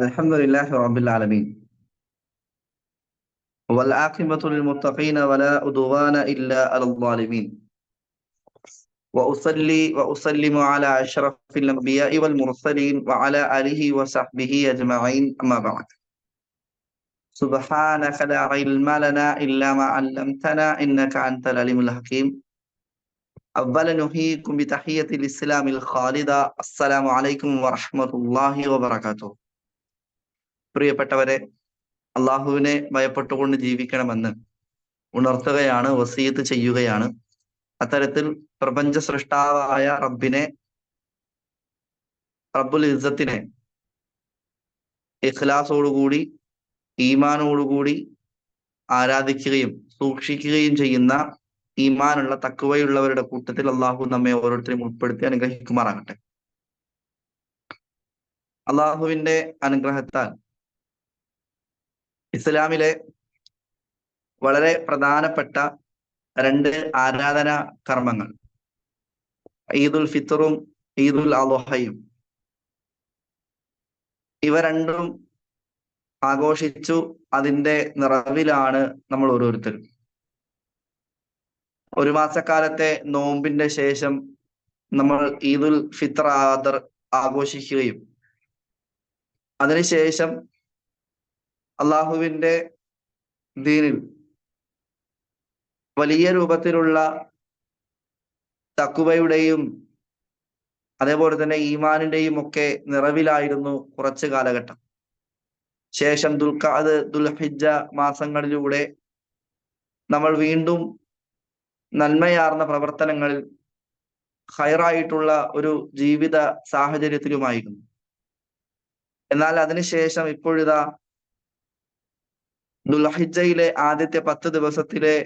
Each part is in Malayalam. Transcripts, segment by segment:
الحمد لله رب العالمين. والعاقبة للمتقين ولا عدوان إلا على الظالمين. وأصلي وأسلم على أشرف الأنبياء والمرسلين وعلى آله وصحبه أجمعين. أما بعد. سبحانك لا علم لنا إلا ما علمتنا إنك أنت العليم الحكيم. أولا نحييكم بتحية الإسلام الخالدة. السلام عليكم ورحمة الله وبركاته. പ്രിയപ്പെട്ടവരെ അള്ളാഹുവിനെ ഭയപ്പെട്ടുകൊണ്ട് ജീവിക്കണമെന്ന് ഉണർത്തുകയാണ് വസീത്ത് ചെയ്യുകയാണ്. അത്തരത്തിൽ പ്രപഞ്ച സൃഷ്ടാവായ റബ്ബിനെ റബ്ബുൽ ഇസ്സത്തിനെ ഇഖ്ലാസോടുകൂടി ഈമാനോടുകൂടി ആരാധിക്കുകയും സൂക്ഷിക്കുകയും ചെയ്യുന്ന ഈമാനുള്ള തക്കുവയുള്ളവരുടെ കൂട്ടത്തിൽ അള്ളാഹു നമ്മെ ഓരോരുത്തരെയും ഉൾപ്പെടുത്തി അനുഗ്രഹിക്കുമാറാകട്ടെ. അള്ളാഹുവിന്റെ അനുഗ്രഹത്താൽ ഇസ്ലാമിലെ വളരെ പ്രധാനപ്പെട്ട രണ്ട് ആരാധന കർമ്മങ്ങൾ. ഈദുൽ ഫിത്തറും ഈദുൽ അലോഹയും ഇവ രണ്ടും ആഘോഷിച്ചു അതിന്റെ നിറവിലാണ് നമ്മൾ ഓരോരുത്തരും. ഒരു മാസക്കാലത്തെ നോമ്പിന്റെ ശേഷം നമ്മൾ ഈദുൽ ഫിത്തർ ആദർ ആഘോഷിക്കുകയും അതിനുശേഷം അള്ളാഹുവിന്റെ ദീനിൽ വലിയ രൂപത്തിലുള്ള തക്കുവയുടെയും അതേപോലെ തന്നെ ഈമാനിന്റെയും ഒക്കെ നിറവിലായിരുന്നു കുറച്ച് കാലഘട്ടം. ശേഷം ദുൽഖാദ് ദുൽഹിജ മാസങ്ങളിലൂടെ നമ്മൾ വീണ്ടും നന്മയാർന്ന പ്രവർത്തനങ്ങളിൽ ഹൈറായിട്ടുള്ള ഒരു ജീവിത സാഹചര്യത്തിലുമായിരുന്നു. എന്നാൽ അതിനുശേഷം ഇപ്പോഴിതാ ദുൽഹിജയിലെ ആദ്യത്തെ പത്ത് ദിവസത്തിലെ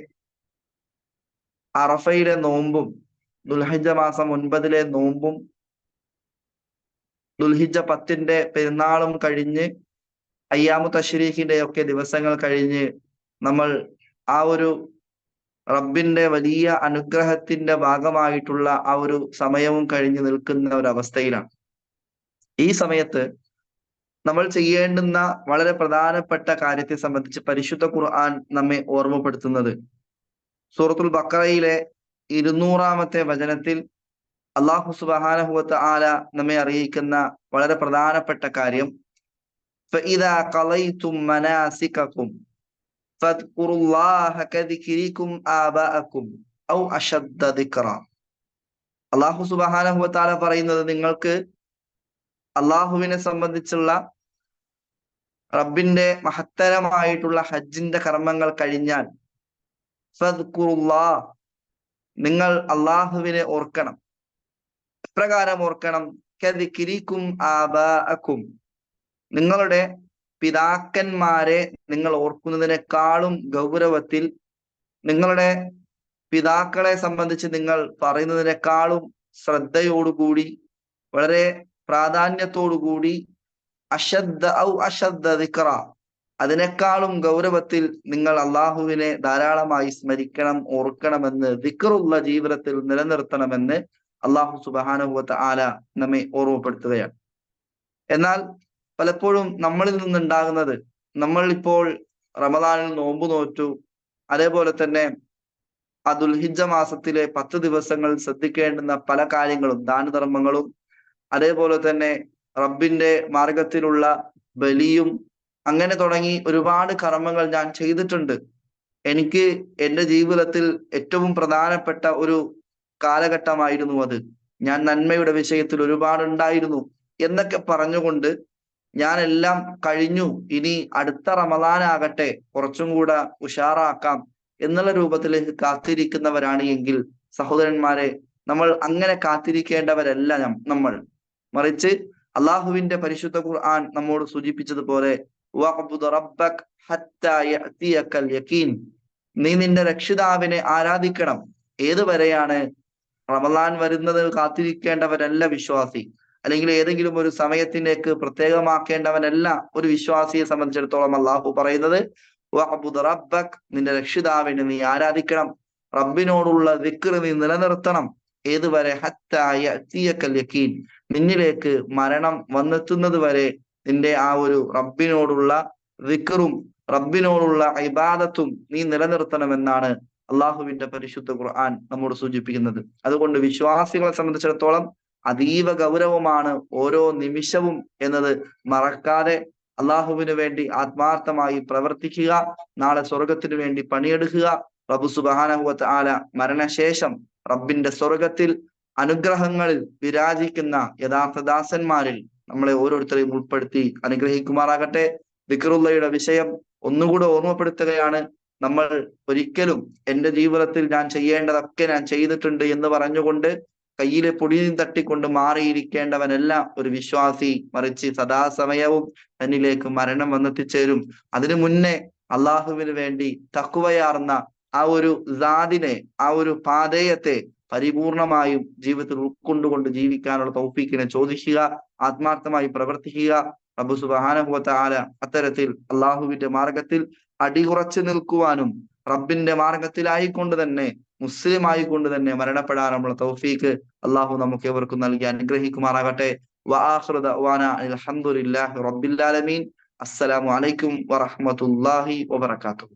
അറഫയിലെ നോമ്പും ദുൽഹിജ മാസം ഒൻപതിലെ നോമ്പും ദുൽഹിജ പത്തിന്റെ പെരുന്നാളും കഴിഞ്ഞ് അയ്യാമു തഷ്രീഖിന്റെ ഒക്കെ ദിവസങ്ങൾ കഴിഞ്ഞ് നമ്മൾ ആ ഒരു റബ്ബിന്റെ വലിയ അനുഗ്രഹത്തിന്റെ ഭാഗമായിട്ടുള്ള ആ ഒരു സമയവും കഴിഞ്ഞ് നിൽക്കുന്ന ഒരു അവസ്ഥയിലാണ്. ഈ സമയത്ത് നമ്മൾ ചെയ്യേണ്ടുന്ന വളരെ പ്രധാനപ്പെട്ട കാര്യത്തെ സംബന്ധിച്ച് പരിശുദ്ധ ഖുർആൻ നമ്മെ ഓർമ്മപ്പെടുത്തുന്നത്. സൂറത്തുൽ ബക്കറയിലെ ഇരുന്നൂറാമത്തെ വചനത്തിൽ അള്ളാഹു സുബാനഹുവത്ത് ആല നമ്മെ അറിയിക്കുന്ന വളരെ പ്രധാനപ്പെട്ട കാര്യം അള്ളാഹു സുബാനഹുവത്താല പറയുന്നത് നിങ്ങൾക്ക് അള്ളാഹുവിനെ സംബന്ധിച്ചുള്ള റബ്ബിന്റെ മഹത്തരമായിട്ടുള്ള ഹജ്ജിന്റെ കർമ്മങ്ങൾ കഴിഞ്ഞാൽ നിങ്ങൾ അള്ളാഹുവിനെ ഓർക്കണം. എപ്രകാരം ഓർക്കണം? കതിക്കിരിക്കും ആബാഅക്കും. നിങ്ങളുടെ പിതാക്കന്മാരെ നിങ്ങൾ ഓർക്കുന്നതിനേക്കാളും ഗൗരവത്തിൽ നിങ്ങളുടെ പിതാക്കളെ സംബന്ധിച്ച് നിങ്ങൾ പറയുന്നതിനേക്കാളും ശ്രദ്ധയോടുകൂടി വളരെ പ്രാധാന്യത്തോടുകൂടി അശദ്ധ ഔ അശദ്ധ ദിക്റ. അതിനേക്കാളും ഗൗരവത്തിൽ നിങ്ങൾ അള്ളാഹുവിനെ ധാരാളമായി സ്മരിക്കണം ഓർക്കണമെന്ന് ദിക്റുള്ള ജീവിതത്തിൽ നിലനിർത്തണമെന്ന് അള്ളാഹു സുബാനുഭവത്ത് ആല നമ്മെ ഓർമ്മപ്പെടുത്തുകയാണ്. എന്നാൽ പലപ്പോഴും നമ്മളിൽ നിന്നുണ്ടാകുന്നത് നമ്മൾ ഇപ്പോൾ റമദാനിൽ നോമ്പ് നോറ്റു അതേപോലെ തന്നെ ആ ദുൽഹിജ മാസത്തിലെ പത്ത് ദിവസങ്ങൾ ശ്രദ്ധിക്കേണ്ടുന്ന പല കാര്യങ്ങളും ദാനധർമ്മങ്ങളും അതേപോലെ തന്നെ റബ്ബിന്റെ മാർഗത്തിലുള്ള ബലിയും അങ്ങനെ തുടങ്ങി ഒരുപാട് കർമ്മങ്ങൾ ഞാൻ ചെയ്തിട്ടുണ്ട്. എനിക്ക് എന്റെ ജീവിതത്തിൽ ഏറ്റവും പ്രധാനപ്പെട്ട ഒരു കാലഘട്ടമായിരുന്നു അത്. ഞാൻ നന്മയുടെ വിഷയത്തിൽ ഒരുപാട് ഉണ്ടായിരുന്നു എന്നൊക്കെ പറഞ്ഞുകൊണ്ട് ഞാൻ എല്ലാം കഴിഞ്ഞു. ഇനി അടുത്ത റമദാനാകട്ടെ കുറച്ചും കൂടെ ഉഷാറാക്കാം എന്നുള്ള രൂപത്തിലേക്ക് കാത്തിരിക്കുന്നവരാണ് എങ്കിൽ സഹോദരന്മാരെ നമ്മൾ അങ്ങനെ കാത്തിരിക്കേണ്ടവരല്ല നമ്മൾ. മറിച്ച് അള്ളാഹുവിന്റെ പരിശുദ്ധ ഖുർആൻ നമ്മോട് സൂചിപ്പിച്ചതുപോലെ നീ നിന്റെ രക്ഷിതാവിനെ ആരാധിക്കണം. ഏതുവരെയാണ് റമലാൻ വരുന്നത് കാത്തിരിക്കേണ്ടവരല്ല വിശ്വാസി. അല്ലെങ്കിൽ ഏതെങ്കിലും ഒരു സമയത്തിലേക്ക് പ്രത്യേകമാക്കേണ്ടവനല്ല ഒരു വിശ്വാസിയെ സംബന്ധിച്ചിടത്തോളം അള്ളാഹു പറയുന്നത് റബ്ബക് നിന്റെ രക്ഷിതാവിനെ നീ ആരാധിക്കണം. റബ്ബിനോടുള്ള വിക്ർ നീ നിലനിർത്തണം. ഏതുവരെ? ഹത്തായ യക്കീൻ. നിന്നിലേക്ക് മരണം വന്നെത്തുന്നത് വരെ നിന്റെ ആ ഒരു റബ്ബിനോടുള്ള വിക്റും റബ്ബിനോടുള്ള ഇബാദത്തും നീ നിലനിർത്തണമെന്നാണ് അള്ളാഹുവിന്റെ പരിശുദ്ധ ഖുർആൻ നമ്മോട് സൂചിപ്പിക്കുന്നത്. അതുകൊണ്ട് വിശ്വാസികളെ സംബന്ധിച്ചിടത്തോളം അതീവ ഗൗരവമാണ് ഓരോ നിമിഷവും എന്നത് മറക്കാതെ അള്ളാഹുവിന് വേണ്ടി ആത്മാർത്ഥമായി പ്രവർത്തിക്കുക നാളെ സ്വർഗത്തിന് വേണ്ടി പണിയെടുക്കുക. റബ്ബു സുബാനഹുവത്ത് ആല മരണശേഷം റബ്ബിന്റെ സ്വർഗത്തിൽ അനുഗ്രഹങ്ങളിൽ വിരാജിക്കുന്ന യഥാർത്ഥ ദാസന്മാരിൽ നമ്മളെ ഓരോരുത്തരെയും ഉൾപ്പെടുത്തി അനുഗ്രഹിക്കുമാറാകട്ടെ. ദിക്റുള്ളയുടെ വിഷയം ഒന്നുകൂടെ ഓർമ്മപ്പെടുത്തുകയാണ്. നമ്മൾ ഒരിക്കലും എന്റെ ജീവിതത്തിൽ ഞാൻ ചെയ്യേണ്ടതൊക്കെ ഞാൻ ചെയ്തിട്ടുണ്ട് എന്ന് പറഞ്ഞുകൊണ്ട് കയ്യിലെ പൊടിയും തട്ടിക്കൊണ്ട് മാറിയിരിക്കേണ്ടവനല്ല ഒരു വിശ്വാസി മറിച്ച് സദാസമയവും തന്നിലേക്ക് മരണം വന്നെത്തിച്ചേരും. അതിനു മുന്നേ അള്ളാഹുവിന് വേണ്ടി തക്കുവയാർന്ന ആ ഒരു ജാതിനെ ആ ഒരു പാതയത്തെ പരിപൂർണമായും ജീവിതത്തിൽ ഉൾക്കൊണ്ടുകൊണ്ട് ജീവിക്കാനുള്ള തൗഫീക്കിനെ ചോദിക്കുക ആത്മാർത്ഥമായി പ്രവർത്തിക്കുക. റബ്ബു സുബാനുഭവത്തെ ആല അത്തരത്തിൽ അള്ളാഹുവിന്റെ മാർഗത്തിൽ അടികുറച്ചു നിൽക്കുവാനും റബ്ബിന്റെ മാർഗത്തിലായിക്കൊണ്ട് തന്നെ മുസ്ലിം ആയിക്കൊണ്ട് തന്നെ മരണപ്പെടാനുള്ള തൗഫീക്ക് അള്ളാഹു നമുക്ക് എവർക്കും നൽകി അനുഗ്രഹിക്കുമാറാകട്ടെ. അലഹമുല്ലാഹി റബ്ബിൽ ആലമീൻ. അസ്സലാമു അലൈക്കും വറഹ്മത്തുള്ളാഹി വബറകാതുഹു.